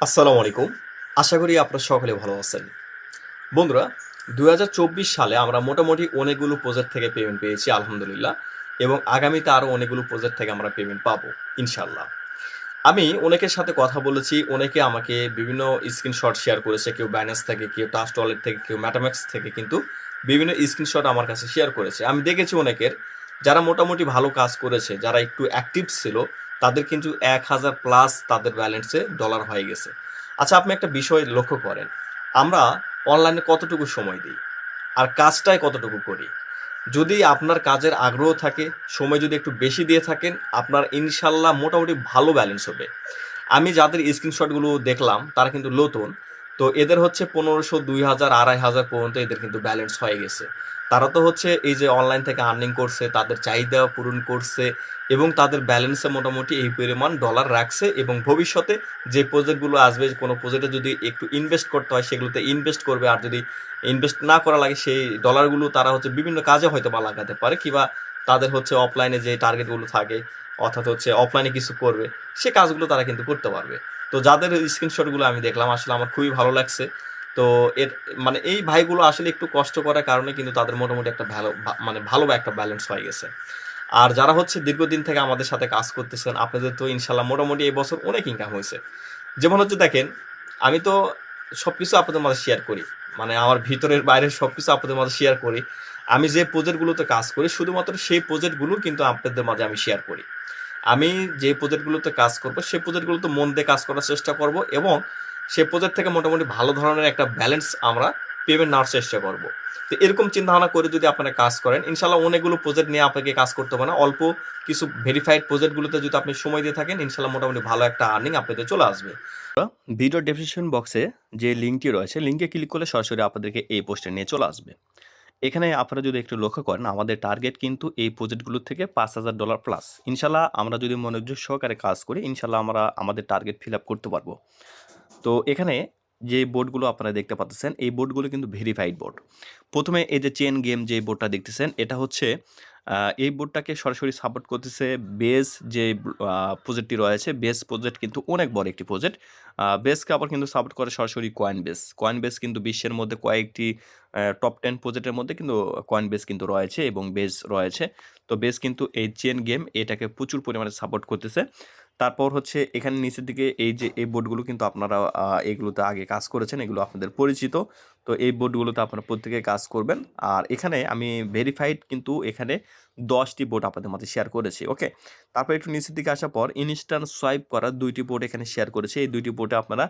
আসসালামু আলাইকুম। আশা করি আপনারা সকলে ভালো আছেন। বন্ধুরা দু হাজার চব্বিশ সালে আমরা মোটামুটি অনেকগুলো প্রজেক্ট থেকে পেমেন্ট পেয়েছি, আলহামদুলিল্লাহ। এবং আগামীতে আরও অনেকগুলো প্রজেক্ট থেকে আমরা পেমেন্ট পাবো ইনশাল্লাহ আমি অনেকের সাথে কথা বলেছি, অনেকে আমাকে বিভিন্ন স্ক্রিনশট শেয়ার করেছে, কেউ ব্যানার্স থেকে, কেউ টাস্ট ওয়ালেট থেকে, কেউ ম্যাটাম্যাক্স থেকে, কিন্তু বিভিন্ন স্ক্রিনশট আমার কাছে শেয়ার করেছে। আমি দেখেছি অনেকের, যারা মোটামুটি ভালো কাজ করেছে, যারা একটু অ্যাক্টিভ ছিল তাদের কিন্তু এক হাজার প্লাস তাদের ব্যালেন্সে ডলার হয়ে গেছে। আচ্ছা আপনি একটা বিষয় লক্ষ্য করেন। আমরা অনলাইনে কতটুকু সময় দিই? আর কাজটাই কতটুকু করি? যদি আপনার কাজের আগ্রহ থাকে, সময় যদি একটু বেশি দিয়ে থাকেন, আপনার ইনশাল্লাহ মোটামুটি ভালো ব্যালেন্স হবে। আমি যাদের স্ক্রিনশটগুলো দেখলাম, তারা কিন্তু নতুন। তো এদের হচ্ছে পনেরোশো, দুই হাজার, আড়াই হাজার পর্যন্ত এদের কিন্তু ব্যালেন্স হয়ে গেছে। তারা তো হচ্ছে এই যে অনলাইন থেকে আর্নিং করছে, তাদের চাহিদা পূরণ করছে এবং তাদের ব্যালেন্সে মোটামুটি এই পরিমাণ ডলার রাখছে এবং ভবিষ্যতে যে প্রজেক্টগুলো আসবে, কোনো প্রজেক্টে যদি একটু ইনভেস্ট করতে হয়, সেগুলোতে ইনভেস্ট করবে আর যদি ইনভেস্ট না করা লাগে, সেই ডলারগুলো তারা হচ্ছে বিভিন্ন কাজে হয়তো বা লাগাতে পারে কিংবা তাদের হচ্ছে অফলাইনে যে টার্গেটগুলো থাকে, অর্থাৎ হচ্ছে অফলাইনে কিছু করবে, সে কাজগুলো তারা কিন্তু করতে পারবে। তো যাদের স্ক্রিনশটগুলো আমি দেখলাম, আসলে আমার খুবই ভালো লাগছে। তো এর মানে এই ভাইগুলো আসলে একটু কষ্ট করার কারণে কিন্তু তাদের মোটামুটি একটা ভালো মানে ভালো একটা ব্যালেন্স হয়ে গেছে। আর যারা হচ্ছে দীর্ঘদিন থেকে আমাদের সাথে কাজ করতেছেন, আপনাদের তো ইনশাল্লাহ মোটামুটি এই বছর অনেক ইনকাম হয়েছে। যেমন হচ্ছে দেখেন, আমি তো সব কিছু আপনাদের মাঝে শেয়ার করি। মানে আমার ভিতরের বাইরের সব কিছু আপনাদের মাঝে শেয়ার করি। আমি যে প্রজেক্টগুলোতে কাজ করি, শুধুমাত্র সেই প্রজেক্টগুলো কিন্তু আপনাদের মাঝে আমি শেয়ার করি। আমি যে প্রজেক্টগুলোতে কাজ করব সেই প্রজেক্টগুলোতে মন দিয়ে কাজ করার চেষ্টা করব এবং সেই প্রজেক্ট থেকে মোটামুটি ভালো ধরনের একটা ব্যালেন্স আমরা পেমেন্ট নেওয়ার চেষ্টা করব। তো এরকম চিন্তাভাবনা করে যদি আপনারা কাজ করেন ইনশাল্লাহ অনেকগুলো প্রজেক্ট নিয়ে আপনাকে কাজ করতে হবে না। অল্প কিছু ভেরিফাইড প্রজেক্টগুলোতে যদি আপনি সময় দিয়ে থাকেন ইনশাল্লাহ মোটামুটি ভালো একটা আর্নিং আপনাদের চলে আসবে। ভিডিও ডেসক্রিপশন বক্সে যে লিঙ্কটি রয়েছে লিঙ্কে ক্লিক করলে সরাসরি আপনাদেরকে এই পোস্টে নিয়ে চলে আসবে। এখানে আপনারা যদি একটু লক্ষ্য করেন, আমাদের টার্গেট কিন্তু এই প্রজেক্টগুলো থেকে পাঁচ হাজার ডলার প্লাস ইনশাল্লাহ আমরা যদি মনোযোগ সহকারে কাজ করি ইনশাল্লাহ আমরা আমাদের টার্গেট ফিল আপ করতে পারব। তো এখানে যে বোর্ডগুলো আপনারা দেখতে পাচ্ছেন, এই বোর্ডগুলো কিন্তু ভেরিফাইড বোর্ড প্রথমে এই যে চেন গেম যে বোর্ডটা দেখতেছেন, এটা হচ্ছে এই বোর্ডটাকে সরাসরি সাপোর্ট করতেছে বেস যে প্রজেক্টটি রয়েছে বেস প্রজেক্ট কিন্তু অনেক বড় একটি প্রজেক্ট বেসকে আবার কিন্তু সাপোর্ট করে সরাসরি কয়েন বেস কয়েন বেস কিন্তু বিশ্বের মধ্যে কয়েকটি টপ টেন প্রজেক্টের মধ্যে কিন্তু কয়েন বেস কিন্তু রয়েছে এবং বেস রয়েছে। তো বেস কিন্তু এই চেন গেম এটাকে প্রচুর পরিমাণে সাপোর্ট করতেছে। তারপর হচ্ছে এখানে নিচের দিকে এই যে, এই বোর্ডগুলো কিন্তু আপনারা এগুলোতে আগে কাজ করেছেন, এগুলো আপনাদের পরিচিত। তো এই বোর্ডগুলোতে আপনারা প্রত্যেকে কাজ করবেন। আর এখানে আমি ভেরিফাইড কিন্তু এখানে দশটি বোর্ড আপনাদের মধ্যে শেয়ার করেছি ওকে তারপর একটু নিচের দিকে আসার পর ইনস্ট্যান্ট সোয়াইপ করা দুইটি বোর্ড এখানে শেয়ার করেছি। এই দুইটি বোর্ডে আপনারা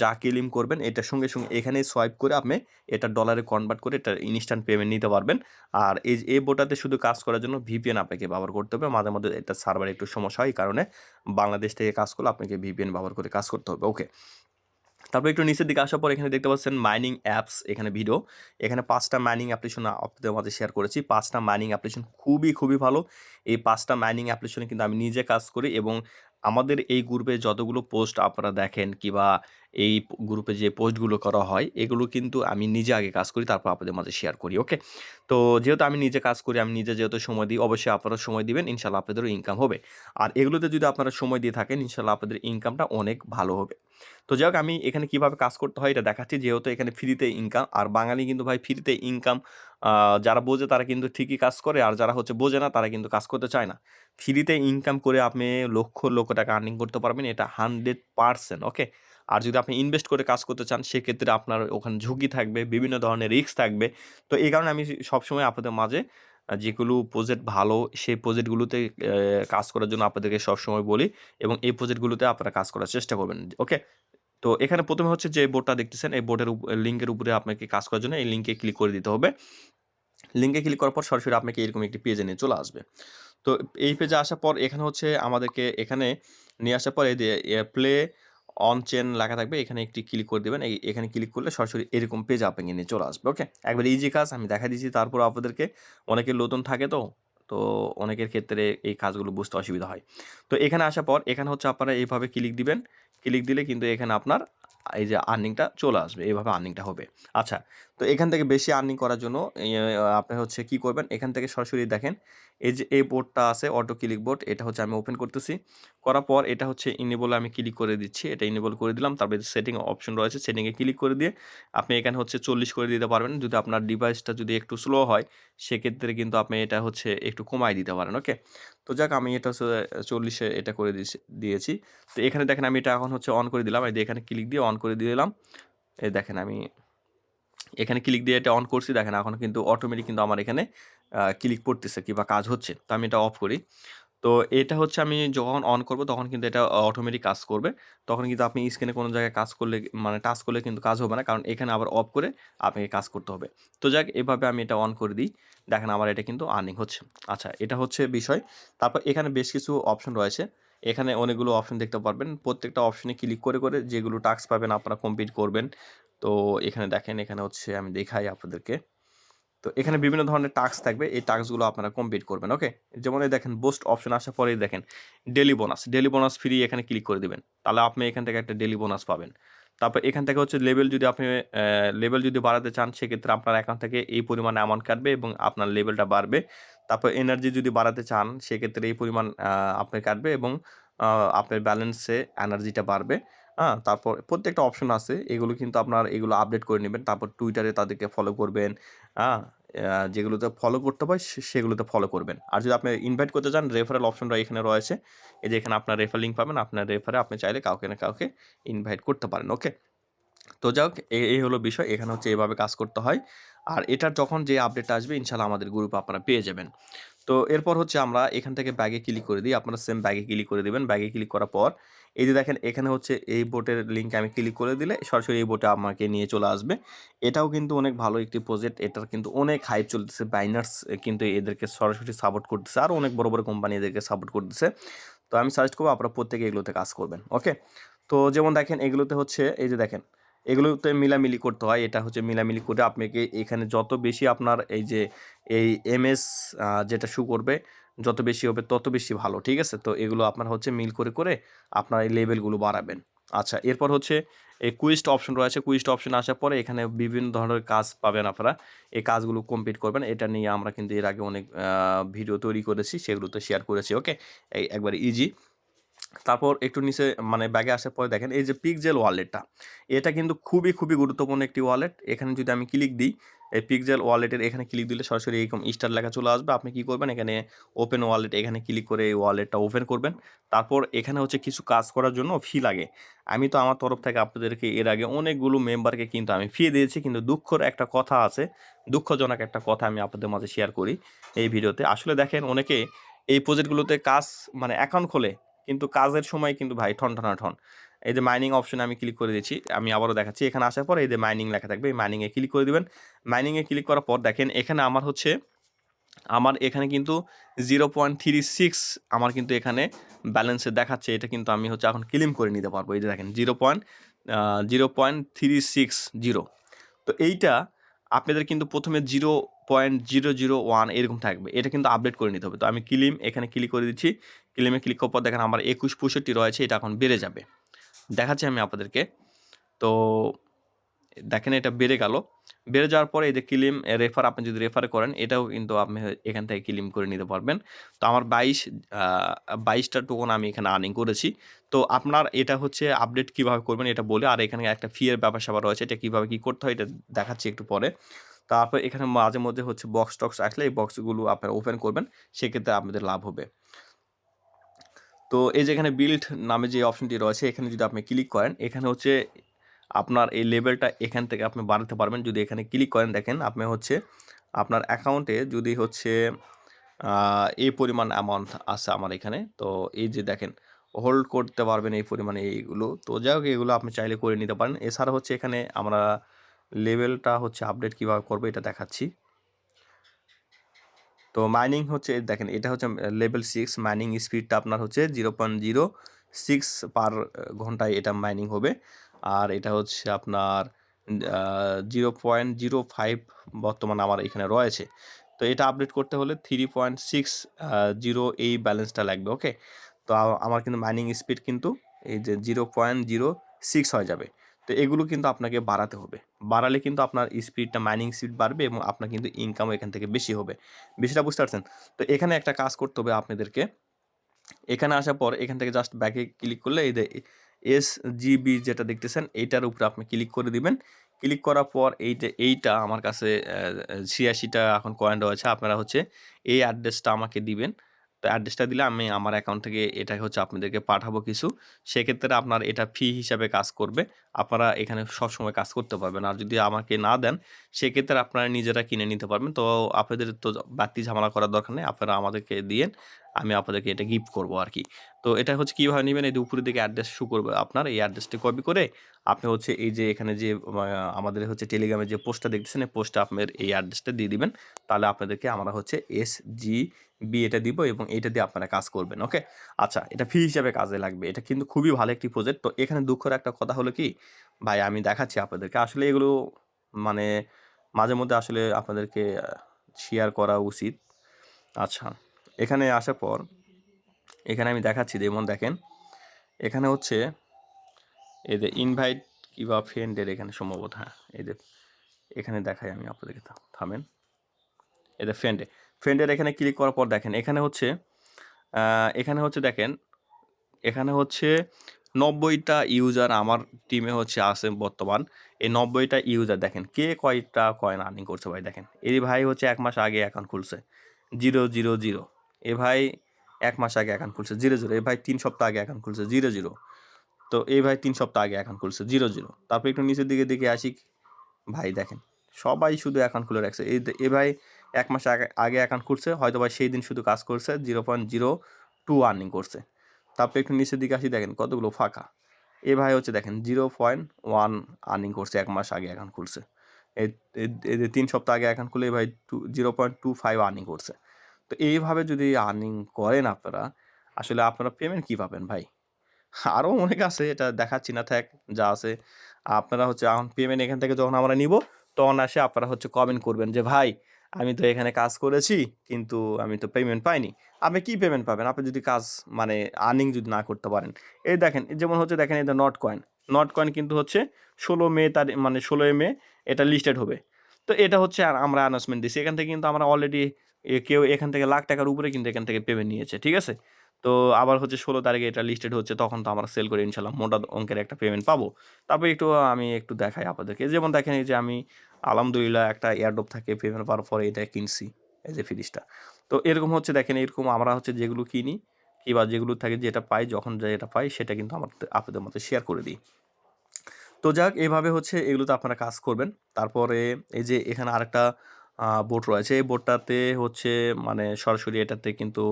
যা কিলিম করবেন এটার সঙ্গে সঙ্গে এখানে সোয়াইপ করে আপনি এটা ডলারে কনভার্ট করে এটা ইনস্ট্যান্ট পেমেন্ট নিতে পারবেন। আর এই এই বোর্ডটাতে শুধু কাজ করার জন্য ভিপিএন আপনাকে ব্যবহার করতে হবে। মাঝে মধ্যে এটা সার্ভার একটু সমস্যা হয় কারণে বাংলাদেশ থেকে কাজ করলে আপনাকে ভিপিএন ব্যবহার করে কাজ করতে হবে ওকে তারপর একটু নিচের দিকে আসার পর এখানে দেখতে পাচ্ছেন মাইনিং অ্যাপস এখানে ভিডিও এখানে পাঁচটা মাইনিং অ্যাপ্লিকেশন আপনাদের মাঝে শেয়ার করেছি। পাঁচটা মাইনিং অ্যাপ্লিকেশন খুবই খুবই ভালো। এই পাঁচটা মাইনিং অ্যাপ্লিকেশনে কিন্তু আমি নিজে কাজ করি এবং আমাদের এই গ্রুপে যতগুলো পোস্ট আপনারা দেখেন কিংবা এই গ্রুপে যে পোস্টগুলো করা হয়, এগুলো কিন্তু আমি নিজে আগে কাজ করি, তারপর আপনাদের মাঝে শেয়ার করি ওকে তো যেহেতু আমি নিজে কাজ করি, আমি নিজে যেহেতু সময় দিই, অবশ্যই আপনারা সময় দিবেন ইনশাল্লাহ আপনাদেরও ইনকাম হবে। আর এগুলোতে যদি আপনারা সময় দিয়ে থাকেন ইনশাল্লাহ আপনাদের ইনকামটা অনেক ভালো হবে। তো যাই হোক, আমি এখানে কীভাবে কাজ করতে হয় এটা দেখাচ্ছি, যেহেতু এখানে ফ্রিতে ইনকাম আর বাঙালি কিন্তু ভাই ফ্রিতে ইনকাম যারা বোঝে তারা কিন্তু ঠিকই কাজ করে, আর যারা হচ্ছে বোঝে না তারা কিন্তু কাজ করতে চায় না। ফ্রিতে ইনকাম করে আপনি লক্ষ লক্ষ টাকা আর্নিং করতে পারবেন, এটা হান্ড্রেড পারসেন্ট ওকে আর যদি আপনি ইনভেস্ট করে কাজ করতে চান, সেক্ষেত্রে আপনার ওখানে ঝুঁকি থাকবে, বিভিন্ন ধরনের রিস্ক থাকবে। তো এই কারণে আমি সবসময় আপনাদের মাঝে যেগুলো প্রজেক্ট ভালো, সেই প্রজেক্টগুলোতে কাজ করার জন্য আপনাদেরকে সবসময় বলি এবং এই প্রজেক্টগুলোতে আপনারা কাজ করার চেষ্টা করবেন ওকে তো এখানে প্রথমে হচ্ছে যে বোর্ডটা দেখতেছেন, এই বোর্ডের লিঙ্কের উপরে আপনাকে কাজ করার জন্য এই লিঙ্কে ক্লিক করে দিতে হবে। লিঙ্কে ক্লিক করার পর সরাসরি আপনাকে এরকম একটি পেজে নিয়ে চলে আসবে। তো এই পেজে আসার পর এখানে হচ্ছে আমাদেরকে এখানে নিয়ে আসার পর এই প্লে অন চেন লেখা থাকবে, এখানে একটি ক্লিক করে দেবেন এখানে ক্লিক করলে সরাসরি এরকম পেজ আপনাকে নিয়ে চলে আসবে ওকে একবার ইজি কাজ, আমি দেখা দিচ্ছি তারপর আপনাদেরকে অনেকে নতুন থাকে তো তো অনেকের ক্ষেত্রে এই কাজগুলো বুঝতে অসুবিধা হয়। তো এখানে আসার পর, এখানে হচ্ছে আপনারা এইভাবে ক্লিক দিবেন ক্লিক দিলে কিন্তু এখানে আপনার, এই যে আর্নিংটা চলে আসবে, এইভাবে আর্নিংটা হবে। আচ্ছা তো এখান থেকে বেশি আর্নিং করার জন্য আপনি হচ্ছে কি করবেন? এখান থেকে সরাসরি দেখেন, এই যে, এই বোর্ডটা আছে অটো ক্লিক বোর্ড এটা হচ্ছে আমি ওপেন করতেছি। করার পর এটা হচ্ছে ইনেবল আমি ক্লিক করে দিচ্ছি, এটা ইনেবল করে দিলাম, তারপরে সেটিং অপশন রয়েছে সেটিংয়ে ক্লিক করে দিয়ে আপনি এখানে হচ্ছে চল্লিশ করে দিতে পারবেন। যদি আপনার ডিভাইসটা যদি একটু স্লো হয়, সেক্ষেত্রে কিন্তু আপনি এটা হচ্ছে একটু কমাই দিতে পারেন ওকে তো যাক, আমি এটা হচ্ছে চল্লিশে এটা করে দিয়েছি। তো এখানে দেখেন আমি এটা এখন হচ্ছে অন করে দিলাম, এই এখানে ক্লিক দিয়ে অন করে দিয়ে দিলাম। এই দেখেন আমি এখানে ক্লিক দিয়ে এটা অন করছি, দেখেন এখন কিন্তু অটোমেটিক কিন্তু আমার এখানে ক্লিক পড়তেছে কিংবা কাজ হচ্ছে। তো আমি এটা অফ করি। তো এটা হচ্ছে আমি যখন অন করব, তখন কিন্তু এটা অটোমেটিক কাজ করবে। তখন কিন্তু আপনি স্ক্রিনে কোনো জায়গায় কাজ করলে মানে টাচ করলে কিন্তু কাজ হবে না, কারণ এখানে আবার অফ করে আপনাকে কাজ করতে হবে। তো যাক, এভাবে আমি এটা অন করে দিই। দেখেন আমার এটা কিন্তু আর্নিং হচ্ছে। আচ্ছা এটা হচ্ছে বিষয়। তারপর এখানে বেশ কিছু অপশন রয়েছে। এখানে অনেকগুলো অপশন দেখতে পারবেন। প্রত্যেকটা অপশনে ক্লিক করে করে যেগুলো টাস্ক পাবেন, আপনারা কমপ্লিট করবেন। তো এখানে দেখেন, এখানে হচ্ছে আমি দেখাই আপনাদেরকে। তো এখানে বিভিন্ন ধরনের টাস্ক থাকবে। এই টাস্কগুলো আপনারা কমপ্লিট করবেন ওকে যেমন এই দেখেন বোস্ট অপশন আসার পরেই দেখেন daily bonus daily bonus free এখানে ক্লিক করে দিবেন। তাহলে আপনি এখান থেকে একটা ডেলি বোনাস পাবেন। তারপর এখান থেকে হচ্ছে লেভেল যদি আপনি লেভেল যদি বাড়াতে চান, সেক্ষেত্রে আপনার অ্যাকাউন্ট থেকে এই পরিমাণ অ্যামাউন্ট কাটবে এবং আপনার লেভেলটা বাড়বে। তারপর এনার্জি যদি বাড়াতে চান, সেক্ষেত্রে এই পরিমাণ আপনি কাটবে এবং আপনার ব্যালেন্সে এনার্জিটা বাড়বে। হ্যাঁ তারপর প্রত্যেকটা অপশন আছে। এগুলো কিন্তু আপনার এগুলো আপডেট করে নেবেন। তারপর টুইটারে তাদেরকে ফলো করবেন। হ্যাঁ যেগুলোতে ফলো করতে হয় সেগুলোতে ফলো করবেন। আর যদি আপনি ইনভাইট করতে চান রেফারেল অপশনটা এখানে রয়েছে। এই যে এখানে আপনার রেফার লিঙ্ক পাবেন। আপনার রেফারে আপনি চাইলে কাউকে না কাউকে ইনভাইট করতে পারেন ওকে তো যাই হোক এই হলো বিষয়। এখানে হচ্ছে এভাবে কাজ করতে হয়। আর এটার যখন যে আপডেট আসবে ইনশাল্লাহ আমাদের গ্রুপে আপনারা পেয়ে যাবেন। তো এরপর হচ্ছে আমরা এখান থেকে ব্যাগে ক্লিক করে দিই। আপনারা সেম ব্যাগে ক্লিক করে দিবেন। ব্যাগে ক্লিক করার পর এই যে দেখেন, এখানে হচ্ছে এই বোটের লিঙ্ক আমি ক্লিক করে দিলে সরাসরি এই বোটে আমাকে নিয়ে চলে আসবে। এটাও কিন্তু অনেক ভালো একটি প্রজেক্ট এটার কিন্তু অনেক হাইপ চলতেছে। বাইনার্স কিন্তু এদেরকে সরাসরি সাপোর্ট করতেছে। আর অনেক বড় বড় কোম্পানি এদেরকে সাপোর্ট করতেছে। তো আমি সাজেস্ট করব আপনারা প্রত্যেকে এগুলোতে কাজ করবেন। ওকে তো যেমন দেখেন, এগুলোতে হচ্ছে এই যে দেখেন এগুলোতে মিলামিলি করতে হয়। এটা হচ্ছে মিলামিলি করে আপনাকে এখানে যত বেশি আপনার এই যে, এই এমএস যেটা শু করবে, যত বেশি হবে তত বেশি ভালো, ঠিক আছে? তো এগুলো আপনার হচ্ছে মিল করে করে আপনার এই লেভেলগুলো বাড়াবেন। আচ্ছা এরপর হচ্ছে এই কুইস্ট অপশন রয়েছে। কুইস্ট অপশন আসার পরে এখানে বিভিন্ন ধরনের কাজ পাবেন আপনারা। এই কাজগুলো কমপ্লিট করবেন। এটা নিয়ে আমরা কিন্তু এর আগে অনেক ভিডিও তৈরি করেছি সেগুলো তো শেয়ার করেছি ওকে এই একবার ইজি তারপর একটু নিচে মানে ব্যাগে আসার পরে দেখেন, এই যে পিকজেল ওয়ালেটটা এটা কিন্তু খুবই খুবই গুরুত্বপূর্ণ একটি ওয়ালেট এখানে যদি আমি ক্লিক দিই, এই পিকজেল ওয়ালেটের এখানে ক্লিক দিলে সরাসরি এরকম স্টার লেখা চলে আসবে। আপনি কি করবেন? এখানে ওপেন ওয়ালেট এখানে ক্লিক করে এই ওয়ালেটটা ওপেন করবেন। তারপর এখানে হচ্ছে কিছু কাজ করার জন্য ফি লাগে। আমি তো আমার তরফ থেকে আপনাদেরকে এর আগে অনেকগুলো মেম্বারকে কিন্তু আমি ফি দিয়েছি, কিন্তু দুঃখর একটা কথা আছে, দুঃখজনক একটা কথা আমি আপনাদের মাঝে শেয়ার করি এই ভিডিওতে। আসলে দেখেন, অনেকে এই প্রজেক্টগুলোতে কাজ মানে অ্যাকাউন্ট খোলে কিন্তু কাজের সময় কিন্তু ভাই ঠন, ঠনা, ঠন। এই যে মাইনিং অপশনে আমি ক্লিক করে দিচ্ছি আমি আবারও দেখাচ্ছি। এখানে আসার পর এই যে মাইনিং লেখা থাকবে, এই মাইনিংয়ে ক্লিক করে দিবেন। মাইনিংয়ে ক্লিক করার পর দেখেন, এখানে আমার হচ্ছে, আমার এখানে কিন্তু জিরো পয়েন্ট থ্রি সিক্স আমার কিন্তু এখানে ব্যালেন্সে দেখাচ্ছে। এটা কিন্তু আমি হচ্ছে এখন ক্লেম করে নিতে পারব। এই যে দেখেন zero point zero point three six zero তো এইটা আপনাদের কিন্তু প্রথমে zero point zero zero one এরকম থাকবে। এটা কিন্তু আপডেট করে নিতে হবে। তো আমি ক্লিম এখানে ক্লিক করে দিচ্ছি। ক্লিমে ক্লিক করার পর দেখেন আমার একুশ পঁয়ষট্টি রয়েছে, এটা এখন বেড়ে যাবে। দেখাচ্ছি আমি আপনাদেরকে। তো দেখেন এটা বেড়ে গেল। বেড়ে যাওয়ার পরে এই যে ক্লিম রেফার আপনি যদি রেফার করেন, এটাও কিন্তু আপনি এখান থেকে ক্লিম করে নিতে পারবেন। তো আমার বাইশ বাইশটা টোকন আমি এখানে আর্নিং করেছি। তো আপনার এটা হচ্ছে আপডেট কীভাবে করবেন এটা বলে, আর এখানে একটা ফিয়ের ব্যাপার স্যাপার রয়েছে, এটা কীভাবে কী করতে হয় এটা দেখাচ্ছি একটু পরে। তারপর এখানে মাঝে মধ্যে হচ্ছে বক্স টক্স আসলে এই বক্সগুলো আপনারা ওপেন করবেন, সেক্ষেত্রে আপনাদের লাভ হবে। তো এই যে এখানে বিল্ড নামে যে অপশনটি রয়েছে, এখানে যদি আপনি ক্লিক করেন, এখানে হচ্ছে আপনার এই লেভেলটা এখান থেকে আপনি বাড়াতে পারবেন। যদি এখানে ক্লিক করেন, দেখেন আপনি হচ্ছে আপনার অ্যাকাউন্টে যদি হচ্ছে এই পরিমাণ অ্যামাউন্ট আছে আমার এখানে। তো এই যে দেখেন হোল্ড করতে পারবেন এই পরিমাণে এইগুলো। তো যাই হোক এগুলো আপনি চাইলে করে নিতে পারেন। এছাড়া হচ্ছে এখানে আমরা লেভেলটা হচ্ছে আপডেট কীভাবে করব এটা দেখাচ্ছি। তো মাইনিং হচ্ছে, দেখেন এটা হচ্ছে লেভেল সিক্স মাইনিং স্পিডটা আপনার হচ্ছে zero point zero six per ঘন্টায় এটা মাইনিং হবে। আর এটা হচ্ছে আপনার জিরো পয়েন্ট জিরো ফাইভ বর্তমানে আমার এখানে রয়েছে। তো এটা আপডেট করতে হলে থ্রি পয়েন্ট সিক্স জিরো এই ব্যালেন্সটা লাগবে ওকে তো আমার কিন্তু মাইনিং স্পিড কিন্তু এই যে জিরো পয়েন্ট জিরো সিক্স হয়ে যাবে। তো এগুলো কিন্তু আপনাকে বাড়াতে হবে। বাড়ালে কিন্তু আপনার স্পিডটা মাইনিং স্পিড বাড়বে এবং আপনার কিন্তু ইনকামও এখান থেকে বেশি হবে। বেশিটা বুঝতে পারছেন? তো এখানে একটা কাজ করতে হবে আপনাদেরকে। এখানে আসার পর এখান থেকে জাস্ট ব্যাকে ক্লিক করলে এই এস জিবি যেটা দেখতেছেন, এইটার উপরে আপনি ক্লিক করে দিবেন। ক্লিক করার পর এই যে এইটা আমার কাছে ছিয়াশিটা এখন কয়েন রয়েছে। আপনারা হচ্ছে এই অ্যাড্রেসটা আমাকে দিবেন। তো অ্যাড্রেসটা দিলে আমি আমার অ্যাকাউন্ট থেকে এটা হচ্ছে আপনাদেরকে পাঠাবো কিছু। সেক্ষেত্রে আপনার এটা ফি হিসাবে কাজ করবে। আপনারা এখানে সবসময় কাজ করতে পারবেন। আর যদি আমাকে না দেন, সেক্ষেত্রে আপনারা নিজেরা কিনে নিতে পারবেন। তো আপনাদের তো বাড়তি ঝামেলা করার দরকার নেই। আপনারা আমাদেরকে দিয়েন। আমি আপনাদেরকে এটা গিফট করব আর কি তো এটা হচ্ছে কীভাবে নেবেন? এই দুপুরের দিকে অ্যাড্রেস শু করবে আপনার। এই অ্যাড্রেসটি কপি করে আপনি হচ্ছে এই যে এখানে যে আমাদের হচ্ছে টেলিগ্রামে যে পোস্টটা দেখতেছেন, এই পোস্টটা আপনার এই অ্যাড্রেসটা দিয়ে দিবেন। তাহলে আপনাদেরকে আমরা হচ্ছে এস জি বি এটা দিব এবং এইটা দিয়ে আপনারা কাজ করবেন ওকে আচ্ছা এটা ফি হিসাবে কাজে লাগবে। এটা কিন্তু খুবই ভালো একটি প্রজেক্ট তো এখানে দুঃখের একটা কথা হলো কি, ভাই, আমি দেখাচ্ছি আপনাদেরকে। আসলে এগুলো মানে মাঝে মধ্যে আসলে আপনাদেরকে শেয়ার করা উচিত। আচ্ছা। এখানে আসার পর, এখানে আমি দেখাচ্ছি যেমন দেখেন। এখানে হচ্ছে, এই যে ইনভাইট কিংবা ফ্রেন্ডের এখানে সম্ভবত হ্যাঁ এই যে এখানে দেখাই আমি আপনাদেরকে থামেন। এই যে ফ্রেন্ডে ফ্রেন্ডের এখানে ক্লিক করার পর দেখেন, এখানে হচ্ছে এখানে হচ্ছে দেখেন, এখানে হচ্ছে নব্বইটা ইউজার আমার টিমে হচ্ছে আছে বর্তমান। এই নব্বইটা ইউজার দেখেন, কে কয়টা কয়েন আর্নিং করছে ভাই, দেখেন। এই ভাই হচ্ছে এক মাস আগে অ্যাকাউন্ট খুলছে জিরো জিরো জিরো এ ভাই এক মাস আগে অ্যাকাউন্ট খুলছে জিরো জিরো এ ভাই তিন সপ্তাহ আগে অ্যাকাউন্ট খুলছে জিরো জিরো তো এই ভাই তিন সপ্তাহ আগে অ্যাকাউন্ট খুলছে জিরো জিরো তারপর একটু নিচের দিকে দেখে আসি, ভাই দেখেন, সবাই শুধু অ্যাকাউন্ট খুলে রাখছে। এই এ ভাই এক মাস আগে আগে অ্যাকাউন্ট খুলছে, হয়তো ভাই সেই দিন শুধু কাজ করছে zero point zero two earning করছে। তারপর একটু নিচের দিকে আসি, দেখেন কতগুলো ফাঁকা। এ ভাই হচ্ছে দেখেন জিরো পয়েন্ট ওয়ান আর্নিং করছে, এক মাস আগে অ্যাকাউন্ট খুলছে। এই তিন সপ্তাহ আগে অ্যাকাউন্ট খুলে, এ ভাই two zero point two five earning করছে। তো এইভাবে যদি আর্নিং করেন আপনারা, আসলে আপনারা পেমেন্ট কী পাবেন ভাই? আরও অনেক আছে, এটা দেখাচ্ছি না, থাক, যা আছে। আপনারা হচ্ছে এখন পেমেন্ট এখান থেকে যখন আমরা নিব, তখন আসে আপনারা হচ্ছে কমেন্ট করবেন যে, ভাই, আমি তো এখানে কাজ করেছি, কিন্তু আমি তো পেমেন্ট পাইনি। আপনি কি পেমেন্ট পাবেন? আপনি যদি কাজ মানে আর্নিং যদি না করতে পারেন। এই দেখেন যেমন হচ্ছে দেখেন এটা নট কয়েন নট কয়েন কিন্তু হচ্ছে ষোলো মে তার মানে ষোলোই মে এটা লিস্টেড হবে। তো এটা হচ্ছে আর আমরা অ্যানাউন্সমেন্ট দিচ্ছি এখান থেকে কিন্তু আমরা অলরেডি কেউ এখান থেকে লাখ টাকার উপরে কিন্তু এখান থেকে পেমেন্ট নিয়েছে, ঠিক আছে? তো আবার হচ্ছে ষোলো তারিখে এটা লিস্টেড হচ্ছে, তখন তো আমরা সেল করে ইনশাল্লাহ মোটা অঙ্কের একটা পেমেন্ট পাবো। তারপর একটু আমি একটু দেখাই আপনাদেরকে। যেমন দেখেন এই যে আমি আলহামদুলিল্লাহ একটা এয়ারড্রপ থাকে পেমেন্ট পাওয়ার পরে এটা কিনছি, এই যে ফ্রিজটা। তো এরকম হচ্ছে দেখেন, এরকম আমরা হচ্ছে যেগুলো কিনি কিংবা যেগুলো থাকে যেটা পাই, যখন যেটা পাই, সেটা কিন্তু আমার আপনাদের মধ্যে শেয়ার করে দিই। তো যাক, এভাবে হচ্ছে এগুলোতে আপনারা কাজ করবেন। তারপরে এই যে এখানে আরেকটা বোট রয়েছে। এই বোর্ডটাতে হচ্ছে মানে সরাসরি এটাতে কিন্তু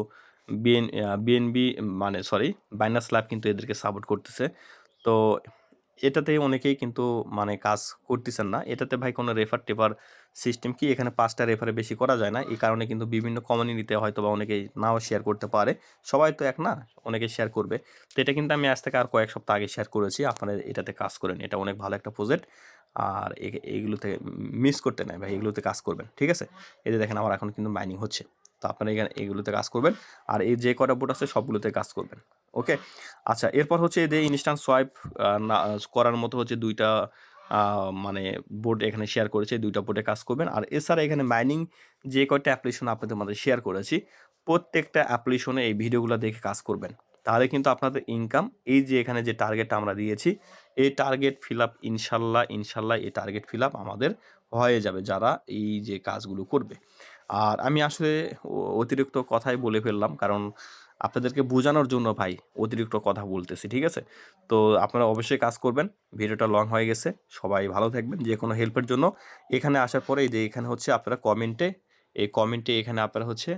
বিএন বিএনবি মানে সরি বাইনাস ল্যাব কিন্তু এদেরকে সাপোর্ট করতেছে। তো এটাতে অনেকেই কিন্তু মানে কাজ করতেছেন না। এটাতে ভাই কোনো রেফার টেফার সিস্টেম কি? এখানে পাঁচটা রেফারে বেশি করা যায় না। এই কারণে কিন্তু বিভিন্ন কমিউনিটিতে হয়তো বা অনেকেই নাও শেয়ার করতে পারে। সবাই তো এক না অনেকে শেয়ার করবে। তো এটা কিন্তু আমি আজ থেকে আর কয়েক সপ্তাহ আগে শেয়ার করেছি। আপনারা এটাতে কাজ করেন। এটা অনেক ভালো একটা প্রজেক্ট। আর এইগুলোতে মিস করতে নাই ভাই এগুলোতে কাজ করবেন, ঠিক আছে? এই যে দেখেন আমার এখন কিন্তু মাইনিং হচ্ছে। তো আপনারা এখানে এগুলোতে কাজ করবেন আর এই যে কটা বোর্ড আছে সবগুলোতে কাজ করবেন ওকে আচ্ছা এরপর হচ্ছে যে ইনস্ট্যান্ট সোয়াইপ করার মতো হচ্ছে দুইটা মানে বোর্ড এখানে শেয়ার করেছে দুইটা বোর্ডে কাজ করবেন। আর এছাড়া এখানে মাইনিং যে কয়টা অ্যাপ্লিকেশন আপনাদের মধ্যে শেয়ার করেছি, প্রত্যেকটা অ্যাপ্লিকেশনে এই ভিডিওগুলো দেখে কাজ করবেন। তাহলে কিন্তু আপনাদের ইনকাম এই যে এখানে যে টার্গেটটা আমরা দিয়েছি, এই টার্গেট ফিল আপ ইনশাল্লাহ ইনশাল্লাহ এই টার্গেট ফিল আপ আমাদের হয়ে যাবে যারা এই যে কাজগুলো করবে। আর আমি আসলে অতিরিক্ত কথাই বলে ফেললাম, কারণ আপনাদেরকে বোঝানোর জন্য ভাই অতিরিক্ত কথা বলতেছি, ঠিক আছে? তো আপনারা অবশ্যই কাজ করবেন, ভিডিওটা লং হয়ে গেছে, সবাই ভালো থাকবেন, যে কোনো হেল্পের জন্য। এখানে আসার পরে যে এখানে হচ্ছে আপনারা কমেন্টে এই কমেন্টে এখানে আপনারা হচ্ছে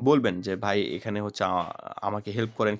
বলবেন যে, ভাই এখানে হচ্ছে আমাকে হেল্প করেন